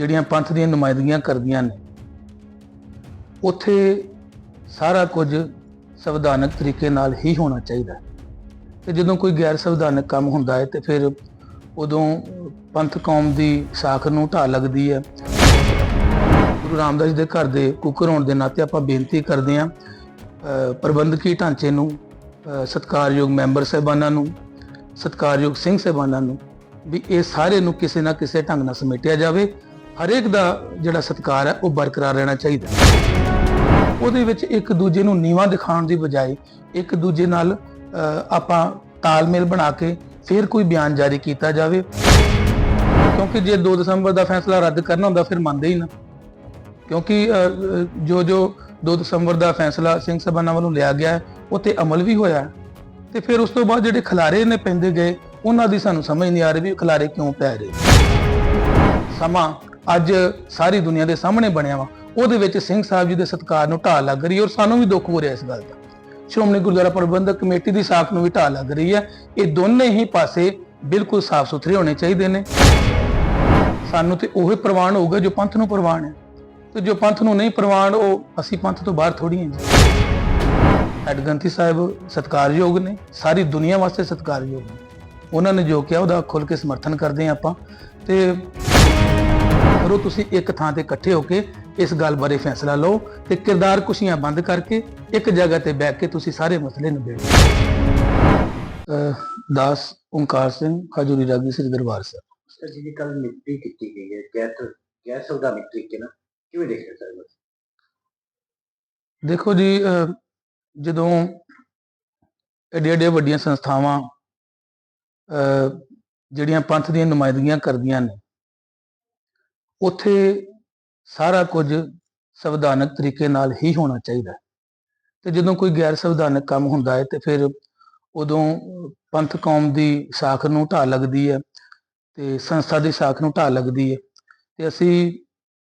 ਜਿਹੜੀਆਂ ਪੰਥ ਦੀਆਂ ਨੁਮਾਇੰਦਗੀਆਂ ਕਰਦੀਆਂ ਨੇ ਉੱਥੇ ਸਾਰਾ ਕੁਝ ਸੰਵਿਧਾਨਕ ਤਰੀਕੇ ਨਾਲ ਹੀ ਹੋਣਾ ਚਾਹੀਦਾ ਹੈ। ਤੇ ਜਦੋਂ ਕੋਈ ਗੈਰ ਸੰਵਿਧਾਨਕ ਕੰਮ ਹੁੰਦਾ ਹੈ ਤੇ ਫਿਰ ਉਦੋਂ ਪੰਥ ਕੌਮ ਦੀ ਸਾਖ ਨੂੰ ਢਾਹ ਲੱਗਦੀ ਹੈ। ਗੁਰੂ ਰਾਮਦਾਸ ਜੀ ਦੇ ਘਰ ਦੇ ਕੁੱਕਰ ਹੋਣ ਦੇ ਨਾਤੇ ਆਪਾਂ ਬੇਨਤੀ ਕਰਦੇ ਹਾਂ ਪ੍ਰਬੰਧਕੀ ਢਾਂਚੇ ਨੂੰ ਅ, ਸਤਿਕਾਰਯੋਗ ਮੈਂਬਰ ਸਾਹਿਬਾਨਾਂ ਨੂੰ ਸਤਿਕਾਰਯੋਗ ਸਿੰਘ ਸਾਹਿਬਾਨਾਂ ਨੂੰ ਵੀ ਇਹ ਸਾਰੇ ਨੂੰ ਕਿਸੇ ਨਾ ਕਿਸੇ ਢੰਗ ਨਾਲ ਸਮੇਟਿਆ ਜਾਵੇ। ਹਰੇਕ ਦਾ ਜਿਹੜਾ ਸਤਿਕਾਰ ਹੈ ਉਹ ਬਰਕਰਾਰ ਰਹਿਣਾ ਚਾਹੀਦਾ ਉਹਦੇ ਵਿੱਚ ਇੱਕ ਦੂਜੇ ਨੂੰ ਨੀਵਾਂ ਦਿਖਾਉਣ ਦੀ ਬਜਾਏ ਇੱਕ ਦੂਜੇ ਨਾਲ ਆਪਾਂ ਤਾਲਮੇਲ ਬਣਾ ਕੇ ਫਿਰ ਕੋਈ ਬਿਆਨ ਜਾਰੀ ਕੀਤਾ ਜਾਵੇ। ਕਿਉਂਕਿ ਜੇ 2 ਦਸੰਬਰ ਦਾ ਫੈਸਲਾ ਰੱਦ ਕਰਨਾ ਹੁੰਦਾ ਫਿਰ ਮੰਨਦੇ ਹੀ ਨਾ। ਕਿਉਂਕਿ ਜੋ ਜੋ 2 ਦਸੰਬਰ ਦਾ ਫੈਸਲਾ ਸਿੰਘ ਸਭਾਨਾਂ ਵੱਲੋਂ ਲਿਆ ਗਿਆ ਹੈ, ਉਹ ਤੇ ਅਮਲ ਵੀ ਹੋਇਆ ਹੈ। ਤੇ ਫਿਰ ਉਸ ਤੋਂ ਬਾਅਦ ਜਿਹੜੇ ਖਿਲਾਰੇ ਨੇ ਪੈਂਦੇ ਗਏ ਉਹਨਾਂ ਦੀ ਸਾਨੂੰ ਸਮਝ ਨਹੀਂ ਆ ਰਹੀ ਵੀ ਉਹ ਖਿਲਾਰੇ ਕਿਉਂ ਪੈ ਰਹੇ ਸਮਾਂ ਅੱਜ ਸਾਰੀ ਦੁਨੀਆ ਦੇ ਸਾਹਮਣੇ ਬਣਿਆ ਵਾ, ਉਹਦੇ ਵਿੱਚ ਸਿੰਘ ਸਾਹਿਬ ਜੀ ਦੇ ਸਤਕਾਰ ਨੂੰ ਢਾਹ ਲੱਗ ਰਹੀ ਹੈ ਔਰ ਸਾਨੂੰ ਵੀ ਦੁੱਖ ਹੋ ਰਿਹਾ ਇਸ ਗੱਲ ਦਾ। ਸ਼੍ਰੋਮਣੀ ਗੁਰਦੁਆਰਾ ਪ੍ਰਬੰਧਕ ਕਮੇਟੀ ਦੀ ਸਾਖ ਨੂੰ ਵੀ ਢਾਹ ਲੱਗ ਰਹੀ ਹੈ। ਇਹ ਦੋਨੇ ਹੀ ਪਾਸੇ ਬਿਲਕੁਲ ਸਾਫ਼ ਸੁਥਰੇ ਹੋਣੇ ਚਾਹੀਦੇ ਨੇ। ਸਾਨੂੰ ਤੇ ਉਹੀ ਪ੍ਰਵਾਨ ਹੋਊਗਾ ਜੋ ਪੰਥ ਨੂੰ ਪ੍ਰਵਾਨ ਹੈ। ਤੇ ਜੋ ਪੰਥ ਨੂੰ ਨਹੀਂ ਪ੍ਰਵਾਨ, ਉਹ ਅਸੀਂ ਪੰਥ ਤੋਂ ਬਾਹਰ ਥੋੜੀ ਹਾਂ ਜੀ। ਐਡਗੰਤੀ ਸਾਹਿਬ ਸਤਿਕਾਰਯੋਗ ਨੇ, ਸਾਰੀ ਦੁਨੀਆ ਵਾਸਤੇ ਸਤਿਕਾਰਯੋਗ ਨੇ। ਉਹਨਾਂ ਨੇ ਜੋ ਕਿਹਾ, ਉਹਦਾ ਖੁੱਲ ਕੇ ਸਮਰਥਨ ਕਰਦੇ ਹਾਂ ਆਪਾਂ। ਤੇ ਕਰੋ ਤੁਸੀਂ ਇੱਕ ਥਾਂ ਤੇ ਇਕੱਠੇ ਹੋ ਕੇ ਇਸ ਗੱਲ ਬਾਰੇ ਫੈਸਲਾ ਲਓ ਤੇ ਕਿਰਦਾਰ ਕੁਸ਼ੀਆਂ ਬੰਦ ਕਰਕੇ ਇੱਕ ਜਗ੍ਹਾ ਤੇ ਬੈਠ ਕੇ ਤੁਸੀਂ ਸਾਰੇ ਮਸਲੇ ਨਿਬੇੜੋ। ਦਾਸ ਓੰਕਾਰ ਸਿੰਘ ਹਜੂਰੀ ਰਾਗੀ ਸ੍ਰੀ ਦਰਬਾਰ ਸਾਹਿਬ। ਸਰ ਜੀ ਕੱਲ ਨਿਯੁਕਤੀ ਕੀਤੀ ਗਈ ਹੈ। ਗੈਰ ਗੈਰ ਸੰਵਿਧਾਨਿਕ ਤਰੀਕੇ ਨਾਲ ਕਿਵੇਂ ਦੇਖਦੇ ਸਰ ਦੇਖੋ ਜੀ ਜਦੋਂ ਏਡੀਆਂ ਏਡੀਆਂ ਵੱਡੀਆਂ ਸੰਸਥਾਵਾਂ ਜਿਹੜੀਆਂ ਪੰਥ ਦੀਆਂ ਨੁਮਾਇੰਦਗੀਆਂ ਕਰਦੀਆਂ ਨੇ ਉੱਥੇ ਸਾਰਾ ਕੁਝ ਸੰਵਿਧਾਨਕ ਤਰੀਕੇ ਨਾਲ ਹੀ ਹੋਣਾ ਚਾਹੀਦਾ ਹੈ। ਤੇ ਜਦੋਂ ਕੋਈ ਗੈਰ ਸੰਵਿਧਾਨਕ ਕੰਮ ਹੁੰਦਾ ਹੈ ਤੇ ਫਿਰ ਉਦੋਂ ਪੰਥ ਕੌਮ ਦੀ ਸਾਖ ਨੂੰ ਢਾਹ ਲੱਗਦੀ ਹੈ ਤੇ ਸੰਸਥਾ ਦੀ ਸਾਖ ਨੂੰ ਢਾਹ ਲੱਗਦੀ ਹੈ ਤੇ ਅਸੀਂ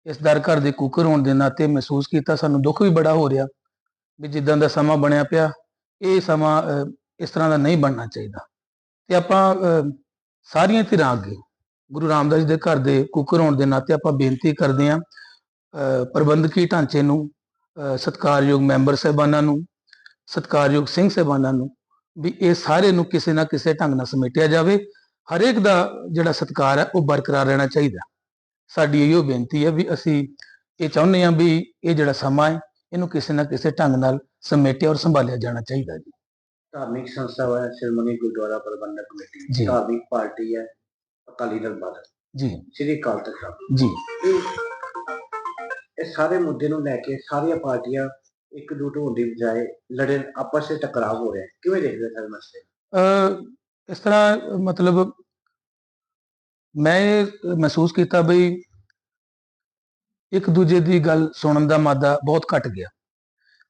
ਇਸ ਦਰ ਘਰ ਦੇ ਕੁੱਕਰ ਹੋਣ ਦੇ ਨਾਤੇ ਮਹਿਸੂਸ ਕੀਤਾ, ਸਾਨੂੰ ਦੁੱਖ ਵੀ ਬੜਾ ਹੋ ਰਿਹਾ ਵੀ ਜਿੱਦਾਂ ਦਾ ਸਮਾਂ ਬਣਿਆ ਪਿਆ, ਇਹ ਸਮਾਂ ਇਸ ਤਰ੍ਹਾਂ ਦਾ ਨਹੀਂ ਬਣਨਾ ਚਾਹੀਦਾ। ਤੇ ਆਪਾਂ ਸਾਰੀਆਂ ਧਿਰਾਂ ਅੱਗੇ ਗੁਰੂ ਰਾਮਦਾਸ ਜੀ ਦੇ ਘਰ ਦੇ ਕੁੱਕਰ ਹੋਣ ਦੇ ਨਾਤੇ ਆਪਾਂ ਬੇਨਤੀ ਕਰਦੇ ਹਾਂ ਪ੍ਰਬੰਧਕੀ ਢਾਂਚੇ ਨੂੰ ਸਤਿਕਾਰਯੋਗ ਮੈਂਬਰ ਸਾਹਿਬਾਨਾਂ ਨੂੰ ਸਤਿਕਾਰਯੋਗ ਸਿੰਘ ਸਾਹਿਬਾਨਾਂ ਨੂੰ ਵੀ ਇਹ ਸਾਰੇ ਨੂੰ ਕਿਸੇ ਨਾ ਕਿਸੇ ਢੰਗ ਨਾਲ ਸਮੇਟਿਆ ਜਾਵੇ। ਹਰੇਕ ਦਾ ਜਿਹੜਾ ਸਤਿਕਾਰ ਹੈ ਉਹ ਬਰਕਰਾਰ ਰਹਿਣਾ ਚਾਹੀਦਾ। ਸਾਡੀ ਇਹੋ ਬੇਨਤੀ ਹੈ ਵੀ ਅਸੀਂ ਇਹ ਚਾਹੁੰਦੇ ਹਾਂ ਵੀ ਇਹ ਜਿਹੜਾ ਸਮਾਂ ਹੈ ਇਹਨੂੰ ਕਿਸੇ ਨਾ ਕਿਸੇ ਢੰਗ ਨਾਲ ਸਮੇਟਿਆ ਔਰ ਸੰਭਾਲਿਆ ਜਾਣਾ ਚਾਹੀਦਾ ਜੀ। ਧਾਰਮਿਕ ਸੰਸਥਾ ਹੈ ਸ਼੍ਰੋਮਣੀ ਗੁਰਦੁਆਰਾ ਪ੍ਰਬੰਧਕ ਕਮੇਟੀ। ਧਾਰਮਿਕ ਪਾਰਟੀ ਹੈ। ਅਕਾਲੀ ਦਲ ਬਾਦਲ ਜੀ। ਸ੍ਰੀ ਅਕਾਲ ਤਖਤ ਸਾਹਿਬ। ਜੀ। ਇਹ- ਸਾਰੇ ਮੁੱਦੇ ਨੂੰ ਲੈ ਕੇ ਸਾਰੀਆਂ ਪਾਰਟੀਆਂ ਇਕਜੁੱਟ ਹੋਣ ਦੀ ਬਜਾਏ ਲੜੇ ਆਪਸ ਵਿੱਚ ਟਕਰਾਅ ਹੋ ਰਿਹਾ ਹੈ। ਕਿਵੇਂ ਦੇਖਦੇ ਸਰ ਮਸਲੇ? ਅਹ ਇਸ ਤਰ੍ਹਾਂ ਮਤਲਬ ਮੈਂ ਇਹ ਮਹਿਸੂਸ ਕੀਤਾ ਬਈ ਇੱਕ ਦੂਜੇ ਦੀ ਗੱਲ ਸੁਣਨ ਦਾ ਮਾਦਾ ਬਹੁਤ ਘਟ ਗਿਆ।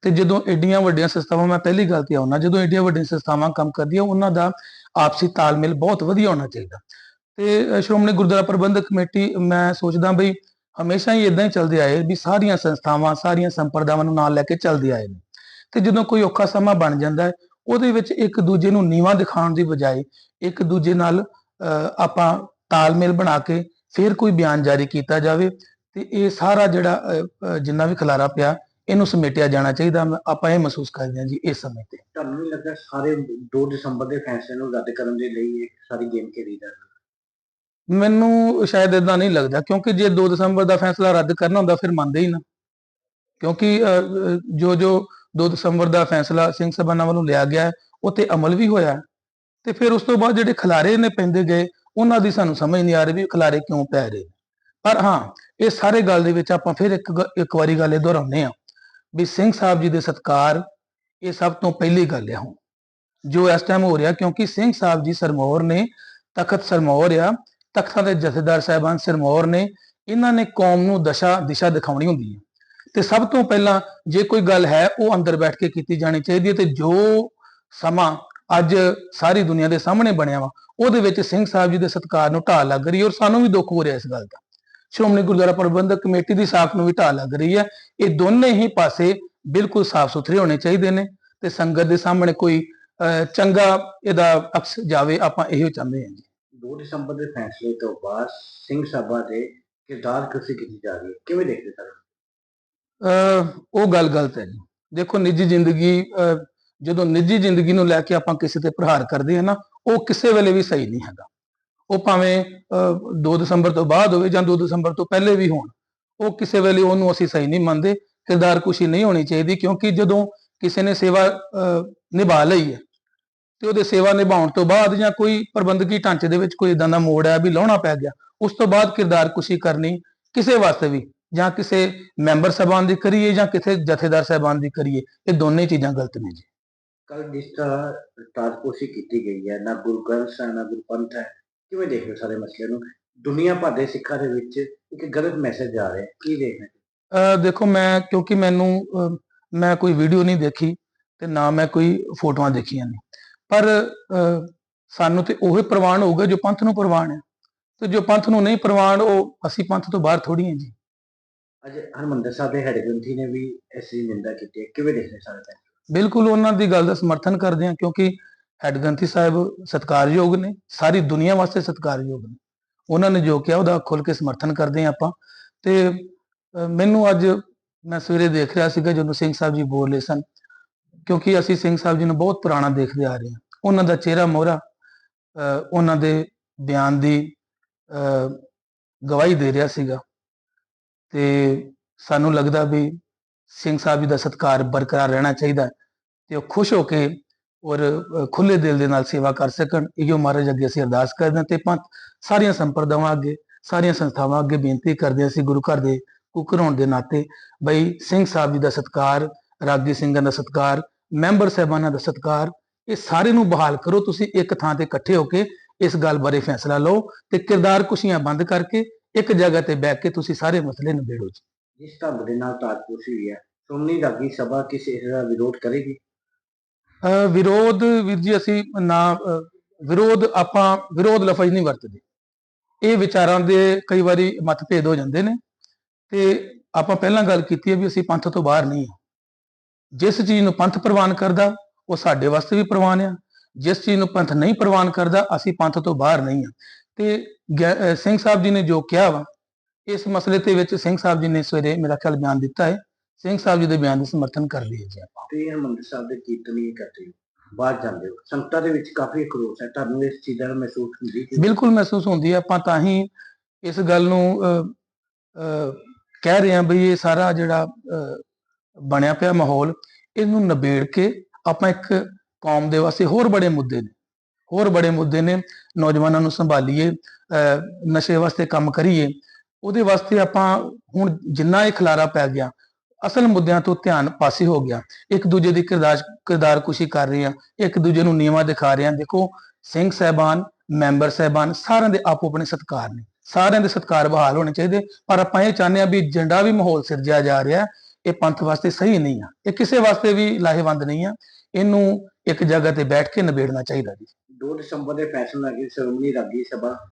ਤੇ ਜਦੋਂ ਏਡੀਆਂ ਵੱਡੀਆਂ ਸੰਸਥਾਵਾਂ ਮੈਂ ਪਹਿਲੀ ਗੱਲ ਤੇ ਆਉਣਾ ਜਦੋਂ ਏਡੀਆਂ ਵੱਡੀਆਂ ਸੰਸਥਾਵਾਂ ਕੰਮ ਕਰਦੀਆਂ ਉਹਨਾਂ ਦਾ ਆਪਸੀ ਤਾਲਮੇਲ ਬਹੁਤ ਵਧੀਆ ਹੋਣਾ ਚਾਹੀਦਾ। ਤੇ ਸ਼੍ਰੋਮਣੀ ਗੁਰਦੁਆਰਾ ਪ੍ਰਬੰਧਕ ਕਮੇਟੀ, ਮੈਂ ਸੋਚਦਾ ਬਈ ਹਮੇਸ਼ਾ ਹੀ ਇਦਾਂ ਹੀ ਚੱਲਦੇ ਆਏ ਵੀ ਸਾਰੀਆਂ ਸੰਸਥਾਵਾਂ, ਸਾਰੀਆਂ ਸੰਪਰਦਾਵਾਂ ਨੂੰ ਨਾਲ ਲੈ ਕੇ ਚੱਲਦੇ ਆਏ ਨੇ। ਤੇ ਜਦੋਂ ਕੋਈ ਔਖਾ ਸਮਾਂ ਬਣ ਜਾਂਦਾ ਹੈ, ਉਹਦੇ ਵਿੱਚ ਇੱਕ ਦੂਜੇ ਨੂੰ ਨੀਵਾਂ ਦਿਖਾਉਣ ਦੀ ਬਜਾਏ ਇੱਕ ਦੂਜੇ ਨਾਲ ਆਪਾਂ ਤਾਲਮੇਲ ਬਣਾ ਕੇ ਫਿਰ ਕੋਈ ਬਿਆਨ ਜਾਰੀ ਕੀਤਾ ਜਾਵੇ ਤੇ ਇਹ ਸਾਰਾ ਜਿਹੜਾ ਜਿੰਨਾ ਵੀ ਖਲਾਰਾ ਪਿਆ, ਇਹਨੂੰ ਸਮੇਟਿਆ ਜਾਣਾ ਚਾਹੀਦਾ। ਆਪਾਂ ਇਹ ਮਹਿਸੂਸ ਕਰਦੇ ਹਾਂ ਜੀ ਇਸ ਸਮੇਂ ਤੇ। ਤੁਹਾਨੂੰ ਨਹੀਂ ਲੱਗਦਾ ਸਾਰੇ 2 ਦਸੰਬਰ ਦੇ ਫੈਸਲੇ ਨੂੰ ਰੱਦ ਕਰਨ ਦੇ ਲਈ ਇੱਕ ਸਾਰੀ ਗੇਮ ਖੇਡੀ ਜਾ ਰਹੀ ਹੈ? ਮੈਨੂੰ ਸ਼ਾਇਦ ਇਦਾਂ ਨਹੀਂ ਲੱਗਦਾ ਕਿਉਂਕਿ ਜੇ 2 ਦਸੰਬਰ ਦਾ ਫੈਸਲਾ ਰੱਦ ਕਰਨਾ ਹੁੰਦਾ ਫਿਰ ਮੰਨਦੇ ਹੀ ਨਾ। ਕਿਉਂਕਿ ਜੋ ਜੋ 2 ਦਸੰਬਰ ਦਾ ਫੈਸਲਾ ਸਿੰਘ ਸਭਾਨਾਂ ਵੱਲੋਂ ਲਿਆ ਗਿਆ ਹੈ, ਉਹ ਤੇ ਅਮਲ ਵੀ ਹੋਇਆ ਤੇ ਫਿਰ ਉਸ ਤੋਂ ਬਾਅਦ ਜਿਹੜੇ ਖਿਲਾਰੇ ਨੇ ਪੈਂਦੇ ਗਏ ਉਹਨਾਂ ਦੀ ਸਾਨੂੰ ਸਮਝ ਨਹੀਂ ਆ ਰਹੀ ਵੀ ਖਿਲਾਰੇ ਕਿਉਂ ਪੈ ਰਹੇ ਪਰ ਹਾਂ ਇਹ ਸਾਰੇ ਗੱਲ ਦੇ ਵਿੱਚ ਆਪਾਂ ਫਿਰ ਇੱਕ ਇੱਕ ਵਾਰੀ ਗੱਲ ਇਹ ਦੁਹਰਾਉਂਦੇ ਹਾਂ ਵੀ ਸਿੰਘ ਸਾਹਿਬ ਜੀ ਦੇ ਸਤਕਾਰ ਇਹ ਸਭ ਤੋਂ ਪਹਿਲੀ ਗੱਲ ਹੈ ਹੁਣ। ਜੋ ਇਸ ਟਾਈਮ ਹੋ ਰਿਹਾ ਕਿਉਂਕਿ ਸਿੰਘ ਸਾਹਿਬ ਜੀ ਸਰਮੌਰ ਨੇ ਤਖਤ ਸਰਮੌਰ ਆ ਤਖਤਾਂ ਦੇ ਜਥੇਦਾਰ ਸਾਹਿਬਾਨ ਸਿਰਮੌਰ ਨੇ, ਇਹਨਾਂ ਨੇ ਕੌਮ ਨੂੰ ਦਸ਼ਾ, ਦਿਸ਼ਾ ਦਿਖਾਉਣੀ ਹੁੰਦੀ ਹੈ। ਤੇ ਸਭ ਤੋਂ ਪਹਿਲਾਂ ਜੇ ਕੋਈ ਗੱਲ ਹੈ, ਉਹ ਅੰਦਰ ਬੈਠ ਕੇ ਕੀਤੀ ਜਾਣੀ ਚਾਹੀਦੀ ਹੈ ਤੇ ਜੋ ਸਮਾਂ ਅੱਜ ਸਾਰੀ ਦੁਨੀਆ ਦੇ ਸਾਹਮਣੇ ਬਣਿਆ ਵਾ, ਉਹਦੇ ਵਿੱਚ ਸਿੰਘ ਸਾਹਿਬ ਜੀ ਦੇ ਸਤਕਾਰ ਨੂੰ ਢਾਹ ਲੱਗ ਰਹੀ ਹੈ ਔਰ ਸਾਨੂੰ ਵੀ ਦੁੱਖ ਹੋ ਰਿਹਾ ਇਸ ਗੱਲ ਦਾ। ਸ਼੍ਰੋਮਣੀ ਗੁਰਦੁਆਰਾ ਪ੍ਰਬੰਧਕ ਕਮੇਟੀ ਦੀ ਸਾਖ ਨੂੰ ਵੀ ਢਾਹ ਲੱਗ ਰਹੀ ਹੈ। ਇਹ ਦੋਨੇ ਹੀ ਪਾਸੇ ਬਿਲਕੁਲ ਸਾਫ਼ ਸੁਥਰੇ ਹੋਣੇ ਚਾਹੀਦੇ ਨੇ ਤੇ ਸੰਗਤ ਦੇ ਸਾਹਮਣੇ ਕੋਈ ਚੰਗਾ ਇਹਦਾ ਅਕਸ ਜਾਵੇ, ਆਪਾਂ ਇਹੋ ਚਾਹੁੰਦੇ ਹਾਂ ਜੀ। 2 ਦਸੰਬਰ ਦੇ ਫੈਸਲੇ ਤੋਂ ਬਾਅਦ ਸਿੰਘ ਸਭਾ ਦੇ ਕਿਰਦਾਰ ਕੁਸ਼ੀ ਕੀਤੀ ਜਾ ਰਹੀ ਹੈ? ਕਿਵੇਂ ਦੇਖਦੇ ਸਰ ਉਹ ਗੱਲ ਗਲਤ ਹੈ ਜੀ। ਦੇਖੋ ਨਿੱਜੀ ਜ਼ਿੰਦਗੀ ਜਦੋਂ ਨਿੱਜੀ ਜ਼ਿੰਦਗੀ ਨੂੰ ਲੈ ਕੇ ਆਪਾਂ ਕਿਸੇ ਤੇ ਪ੍ਰਹਾਰ ਕਰਦੇ ਹਾਂ ਨਾ ਉਹ ਕਿਸੇ ਵੇਲੇ ਵੀ ਸਹੀ ਨਹੀਂ ਹੈਗਾ। ਉਹ ਭਾਵੇਂ ਅਹ 2 ਦਸੰਬਰ ਤੋਂ ਬਾਅਦ ਹੋਵੇ ਜਾਂ 2 ਦਸੰਬਰ ਤੋਂ ਪਹਿਲੇ ਵੀ ਹੋਣ ਉਹ ਕਿਸੇ ਵੇਲੇ ਉਹਨੂੰ ਅਸੀਂ ਸਹੀ ਨਹੀਂ ਮੰਨਦੇ। ਕਿਰਦਾਰ ਕੁਸ਼ੀ ਨਹੀਂ ਹੋਣੀ ਚਾਹੀਦੀ ਕਿਉਂਕਿ ਜਦੋਂ ਕਿਸੇ ਨੇ ਸੇਵਾ ਅਹ, ਨਿਭਾ ਲਈ ਹੈ ਤੇ ਉਹਦੇ ਸੇਵਾ ਨਿਭਾਉਣ ਤੋਂ ਬਾਅਦ ਜਾਂ ਕੋਈ ਪ੍ਰਬੰਧਕੀ ਢਾਂਚੇ ਦੇ ਵਿੱਚ ਕੋਈ ਇਦਾਂ ਦਾ ਮੋੜ ਹੈ ਵੀ ਲਾਉਣਾ ਪੈ ਗਿਆ ਉਸ ਤੋਂ ਬਾਅਦ ਕਿਰਦਾਰ ਕੁਸ਼ੀ ਕਰਨੀ ਕਿਸੇ ਵਾਸਤੇ ਵੀ ਜਾਂ ਕਿਸੇ ਮੈਂਬਰ ਸਾਹਿਬਾਨ ਦੀ ਕਰੀਏ ਜਾਂ ਕਿਸੇ ਜਥੇਦਾਰ ਸਾਹਿਬਾਨ ਦੀ ਕਰੀਏ ਇਹ ਦੋਨੇ ਚੀਜ਼ਾਂ ਗਲਤ ਨੇ ਜੀ। ਕੱਲ ਜਿਸ ਤਰ੍ਹਾਂ ਤਾਜਪੋਸ਼ੀ ਕੀਤੀ ਗਈ ਹੈ ਨਾ ਗੁਰੂ ਗ੍ਰੰਥ ਹੈ ਨਾ ਗੁਰੂ ਪੰਥ ਹੈ ਕਿਵੇਂ ਦੇਖਦੇ ਸਾਰੇ ਮਸਲੇ ਨੂੰ? ਦੁਨੀਆ ਭਰ ਦੇ ਸਿੱਖਾਂ ਦੇ ਵਿੱਚ ਇੱਕ ਗਲਤ ਮੈਸੇਜ ਜਾ ਰਿਹਾ ਕੀ? ਅਹ ਦੇਖੋ ਮੈਂ ਕਿਉਂਕਿ ਮੈਨੂੰ ਮੈਂ ਕੋਈ ਵੀਡੀਓ ਨਹੀਂ ਦੇਖੀ ਤੇ ਨਾ ਮੈਂ ਕੋਈ ਫੋਟੋਆਂ ਦੇਖੀਆਂ ਨੇ। ਪਰ ਸਾਨੂੰ ਤੇ ਉਹੀ ਪ੍ਰਵਾਨ ਹੋਊਗਾ ਜੋ ਪੰਥ ਨੂੰ ਪ੍ਰਵਾਨ ਹੈ। ਤੇ ਜੋ ਪੰਥ ਨੂੰ ਨਹੀਂ ਪ੍ਰਵਾਨ ਉਹ ਅਸੀਂ ਪੰਥ ਤੋਂ ਬਾਹਰ ਥੋੜੀ ਹਾਂ ਜੀ। ਅੱਜ ਹਰਮੰਦਰ ਸਾਹਿਬ ਦੇ ਹੈਡ ਗ੍ਰੰਥੀ ਨੇ ਵੀ ਦੀ ਨਿੰਦਾ ਕੀਤੀ ਹੈ। ਕਿਵੇਂ ਦੇਖਦੇ ਸਾਰੇ ਭੈਣ? ਬਿਲਕੁਲ ਉਹਨਾਂ ਦੀ ਗੱਲ ਦਾ ਸਮਰਥਨ ਕਰਦੇ ਹਾਂ ਕਿਉਂਕਿ ਹੈਡ ਗ੍ਰੰਥੀ ਸਾਹਿਬ ਸਤਿਕਾਰਯੋਗ ਨੇ ਸਾਰੀ ਦੁਨੀਆ ਵਾਸਤੇ ਸਤਿਕਾਰਯੋਗ ਨੇ। ਉਹਨਾਂ ਨੇ ਜੋ ਕਿਹਾ ਉਹਦਾ ਖੁੱਲ ਕੇ ਸਮਰਥਨ ਕਰਦੇ ਹਾਂ ਆਪਾਂ। ਤੇ ਮੈਨੂੰ ਅੱਜ ਮੈਂ ਸਵੇਰੇ ਦੇਖ ਰਿਹਾ ਸੀਗਾ ਜਦੋਂ ਸਿੰਘ ਸਾਹਿਬ ਜੀ ਬੋਲ ਰਹੇ ਸਨ ਕਿਉਂਕਿ ਅਸੀਂ ਸਿੰਘ ਸਾਹਿਬ ਜੀ ਨੂੰ ਬਹੁਤ ਪੁਰਾਣਾ ਦੇਖਦੇ ਆ ਰਹੇ ਹਾਂ। ਉਹਨਾਂ ਦਾ ਚਿਹਰਾ ਮੋਹਰਾ ਅਹ, ਉਹਨਾਂ ਦੇ ਬਿਆਨ ਦੀ ਅਹ, ਗਵਾਹੀ ਦੇ ਰਿਹਾ ਸੀਗਾ। ਤੇ ਸਾਨੂੰ ਲੱਗਦਾ ਵੀ ਸਿੰਘ ਸਾਹਿਬ ਜੀ ਦਾ ਸਤਿਕਾਰ ਬਰਕਰਾਰ ਰਹਿਣਾ ਚਾਹੀਦਾ ਤੇ ਉਹ ਖੁਸ਼ ਹੋ ਕੇ ਔਰ ਅ, ਖੁੱਲੇ ਦਿਲ ਦੇ ਨਾਲ ਸੇਵਾ ਕਰ ਸਕਣ ਇਹੋ ਮਹਾਰਾਜ ਅੱਗੇ ਅਸੀਂ ਅਰਦਾਸ ਕਰਦੇ ਹਾਂ ਤੇ ਪੰਥ ਸਾਰੀਆਂ ਸੰਪਰਦਾਵਾਂ ਅੱਗੇ ਸਾਰੀਆਂ ਸੰਸਥਾਵਾਂ ਅੱਗੇ ਬੇਨਤੀ ਕਰਦੇ ਹਾਂ ਅਸੀਂ ਗੁਰੂ ਘਰ ਦੇ ਕੁੱਕਰ ਹੋਣ ਦੇ ਨਾਤੇ ਬਈ ਸਿੰਘ ਸਾਹਿਬ ਜੀ ਦਾ ਸਤਿਕਾਰ ਰਾਗੀ ਸਿੰਘਾਂ ਦਾ ਸਤਿਕਾਰ ਮੈਂਬਰ ਸਾਹਿਬਾਨਾਂ ਦਾ ਸਤਿਕਾਰ ਇਹ ਸਾਰੇ ਨੂੰ ਬਹਾਲ ਕਰੋ ਤੁਸੀਂ ਇੱਕ ਥਾਂ ਤੇ ਇਕੱਠੇ ਹੋ ਕੇ ਇਸ ਗੱਲ ਬਾਰੇ ਫੈਸਲਾ ਲਓ ਤੇ ਕਿਰਦਾਰ ਕੁਸ਼ੀਆਂ ਬੰਦ ਕਰਕੇ ਇੱਕ ਜਗ੍ਹਾ ਤੇ ਬੈਠ ਕੇ ਤੁਸੀਂ ਸਾਰੇ ਮਸਲੇ ਨਿਬੇੜੋ ਜੀ। ਜਿਸ ਢੰਗ ਦੇ ਨਾਲ ਤਾਜਪੋਸ਼ੀ ਹੋਈ ਹੈ। ਸ਼੍ਰੋਮਣੀ ਰਾਗੀ ਸਭਾ ਕਿਸੇ ਇਸ ਦਾ ਵਿਰੋਧ ਕਰੇਗੀ? ਵਿਰੋਧ ਵੀਰ ਜੀ ਅਸੀਂ ਨਾ ਵਿਰੋਧ ਆਪਾਂ ਵਿਰੋਧ ਲਫ਼ਜ਼ ਨਹੀਂ ਵਰਤਦੇ। ਇਹ ਵਿਚਾਰਾਂ ਦੇ ਕਈ ਵਾਰੀ ਮਤਭੇਦ ਹੋ ਜਾਂਦੇ ਨੇ ਤੇ ਆਪਾਂ ਪਹਿਲਾਂ ਗੱਲ ਕੀਤੀ ਹੈ ਵੀ ਅਸੀਂ ਪੰਥ ਤੋਂ ਬਾਹਰ ਨਹੀਂ ਹਾਂ। ਜਿਸ ਚੀਜ਼ ਨੂੰ ਪੰਥ ਪ੍ਰਵਾਨ ਕਰਦਾ ਉਹ ਸਾਡੇ ਵਾਸਤੇ ਵੀ ਪ੍ਰਵਾਨ ਆ। ਜਿਸ ਚੀਜ਼ ਨੂੰ ਪੰਥ ਨਹੀਂ ਪ੍ਰਵਾਨ ਕਰਦਾ ਅਸੀਂ ਪੰਥ ਤੋਂ ਬਾਹਰ ਨਹੀਂ ਹਾਂ ਤੇ ਸਿੰਘ ਸਾਹਿਬ ਜੀ ਨੇ ਜੋ ਕਿਹਾ ਵਾ ਇਸ ਮਸਲੇ ਤੇ ਵਿੱਚ ਸਿੰਘ ਸਾਹਿਬ ਜੀ ਨੇ ਸਵੇਰੇ ਮੇਰਾ ਖਿਆਲ ਬਿਆਨ ਦਿੱਤਾ ਹੈ। ਸਿੰਘ ਸਾਹਿਬ ਜੀ ਦੇ ਬਿਆਨ ਦਾ ਸਮਰਥਨ ਕਰ ਲਈਏ ਜੀ ਆਪਾਂ। ਤੇ ਹਰਮੰਦਰ ਸਾਹਿਬ ਦੇ ਕੀਰਤਨ ਹੀ ਕਰਦੇ ਹੋ ਬਾਹਰ ਜਾਂਦੇ ਹੋ। ਸੰਗਤਾਂ ਦੇ ਵਿੱਚ ਕਾਫੀ ਖਰੋਸ਼ ਹੈ ਤੁਹਾਨੂੰ ਇਸ ਚੀਜ਼ਾਂ ਦਾ ਮਹਿਸੂਸ ਹੁੰਦੀ ਕਿ ਬਿਲਕੁਲ ਮਹਿਸੂਸ ਹੁੰਦੀ ਹੈ। ਆਪਾਂ ਤਾਂ ਹੀ ਇਸ ਗੱਲ ਨੂੰ ਕਹਿ ਰਹੇ ਹਾਂ ਵੀ ਇਹ ਸਾਰਾ ਜਿਹੜਾ ਬਣਿਆ ਪਿਆ ਮਾਹੌਲ ਇਹਨੂੰ ਨਿਬੇੜ ਕੇ ਆਪਾਂ ਇੱਕ ਕੌਮ ਦੇ ਵਾਸਤੇ ਹੋਰ ਬੜੇ ਮੁੱਦੇ ਨੇ ਹੋਰ ਬੜੇ ਮੁੱਦੇ ਨੇ ਨੌਜਵਾਨਾਂ ਨੂੰ ਸੰਭਾਲੀਏ ਅਹ, ਨਸ਼ੇ ਵਾਸਤੇ ਕੰਮ ਕਰੀਏ ਉਹਦੇ ਵਾਸਤੇ ਆਪਾਂ ਹੁਣ ਜਿੰਨਾ ਇਹ ਖਲਾਰਾ ਪੈ ਗਿਆ ਅਸਲ ਮੁੱਦਿਆਂ ਤੋਂ ਧਿਆਨ ਪਾਸੇ ਹੋ ਗਿਆ ਇੱਕ ਦੂਜੇ ਦੀ ਕਿਰਦਾਰ ਕਿਰਦਾਰ ਕੁਸ਼ੀ ਕਰ ਰਹੇ ਆ ਇੱਕ ਦੂਜੇ ਨੂੰ ਨਿਯਮਾਂ ਦਿਖਾ ਰਹੇ ਆ ਦੇਖੋ ਸਿੰਘ ਸਹਿਬਾਨ ਮੈਂਬਰ ਸਹਿਬਾਨ ਸਾਰਿਆਂ ਦੇ ਆਪੋ ਆਪਣੇ ਸਤਕਾਰ ਨੇ ਸਾਰਿਆਂ ਦੇ ਸਤਕਾਰ ਬਹਾਲ ਹੋਣੇ ਚਾਹੀਦੇ ਪਰ ਆਪਾਂ ਇਹ ਚਾਹੁੰਦੇ ਆ ਵੀ ਜੰਡਾ ਵੀ ਮਾਹੌਲ ਸਿਰਜਿਆ ਜਾ ਰਿਹਾ ਇਹ ਪੰਥ ਵਾਸਤੇ ਸਹੀ ਨਹੀਂ ਆ। ਇਹ ਕਿਸੇ ਵਾਸਤੇ ਵੀ ਲਾਹੇਵੰਦ ਨਹੀਂ ਆ। ਇਹਨੂੰ ਇੱਕ ਜਗ੍ਹਾ ਤੇ ਬੈਠ ਕੇ ਨਿਬੇੜਨਾ ਚਾਹੀਦਾ ਜੀ। 2 ਦਸੰਬਰ ਦੇ ਫੈਸਲੇ ਨਾਲ ਸ਼੍ਰੋਮਣੀ ਰਾਗੀ ਸਭਾ